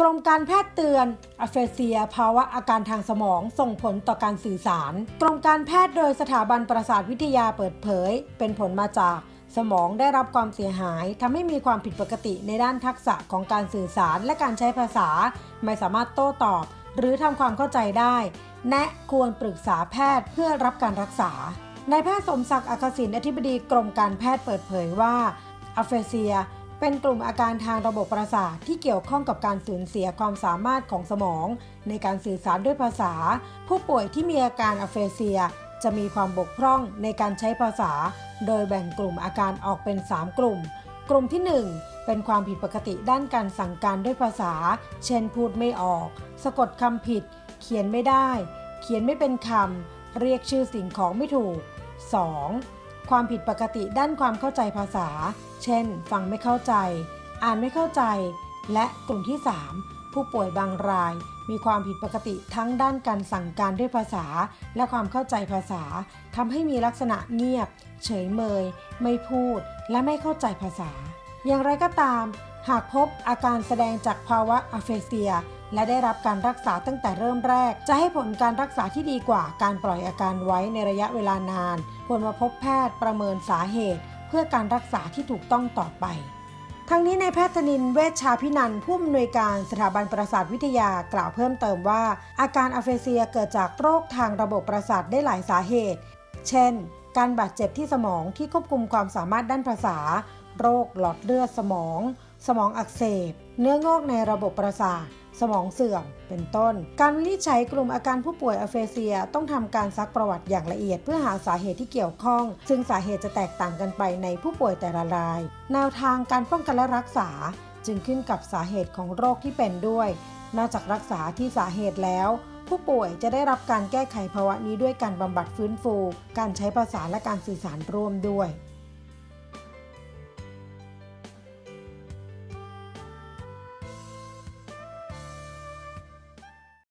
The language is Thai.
กรมการแพทย์เตือนอะเฟเซีย ภาวะอาการทางสมองส่งผลต่อการสื่อสาร กรมการแพทย์โดยสถาบันประสาทวิทยาเปิดเผย เป็นผลมาจากสมองได้รับความเสียหายทำให้มีความผิดปกติในด้านทักษะของการสื่อสารและการใช้ภาษา ไม่สามารถโต้ตอบ หรือทำความเข้าใจได้ แนะควรปรึกษาแพทย์เพื่อรับการรักษานายแพทย์สมศักดิ์อักษิณอธิบดีกรมการแพทย์เปิดเผยว่าอะเฟเซีย เป็นกลุ่มอาการทางระบบประสาทที่เกี่ยวข้องกับการสูญเสียความสามารถของสมอง ในการสื่อสารด้วยภาษา ผู้ป่วยที่มีอาการอะเฟเซีย จะมีความบกพร่องในการใช้ภาษา โดยแบ่งกลุ่มอาการออกเป็น 3 กลุ่ม กลุ่มที่ 1 เป็นความผิดปกติด้านการสั่งการด้วยภาษา เช่นพูดไม่ออก สะกดคำผิด เขียนไม่ได้ เขียนไม่เป็นคำเรียกชื่อสิ่งของไม่ถูก 2. ความผิดปกติด้านความเข้าใจภาษา เช่น ฟังไม่เข้าใจ อ่านไม่เข้าใจ และกลุ่มที่ 3 ผู้ป่วยบางราย มีความผิดปกติทั้งด้านการสั่งการด้วยภาษา และความเข้าใจภาษาทำให้มีลักษณะเงียบ เฉยเมย ไม่พูด และไม่เข้าใจภาษา อย่างไรก็ตาม หากพบอาการแสดงจากภาวะอะเฟเซีย และได้รับการรักษาตั้งแต่เริ่มแรก จะให้ผลการรักษาที่ดีกว่าการปล่อยอาการไว้ในระยะเวลานานควรมาพบแพทย์ประเมินสาเหตุ เพื่อการรักษาที่ถูกต้องต่อไปทั้งนี้ในแพทย์ธนินเวชชาพินันผู้อำนวยการสถาบันประสาทวิทยากล่าวเพิ่มเติมว่า อาการอะเฟเซียเกิดจากโรคทางระบบประสาทได้หลายสาเหตุ เช่น การบาดเจ็บที่สมองที่ควบคุมความสามารถด้านภาษา โรคหลอดเลือดสมอง สมองอักเสบ เนื้องอกในระบบประสาท สมองเสื่อม เป็นต้น การวินิจฉัยกลุ่มอาการผู้ป่วยอะเฟเซีย ต้องทำการซักประวัติอย่างละเอียด เพื่อหาสาเหตุที่เกี่ยวข้อง ซึ่งสาเหตุจะแตกต่างกันไปในผู้ป่วยแต่ละราย แนวทางการป้องกันและรักษา จึงขึ้นกับสาเหตุของโรคที่เป็นด้วย นอกจากรักษาที่สาเหตุแล้วผู้ป่วยจะได้รับการแก้ไขภาวะนี้ด้วยการบำบัดฟื้นฟู การใช้ภาษาและการสื่อสารร่วมด้วย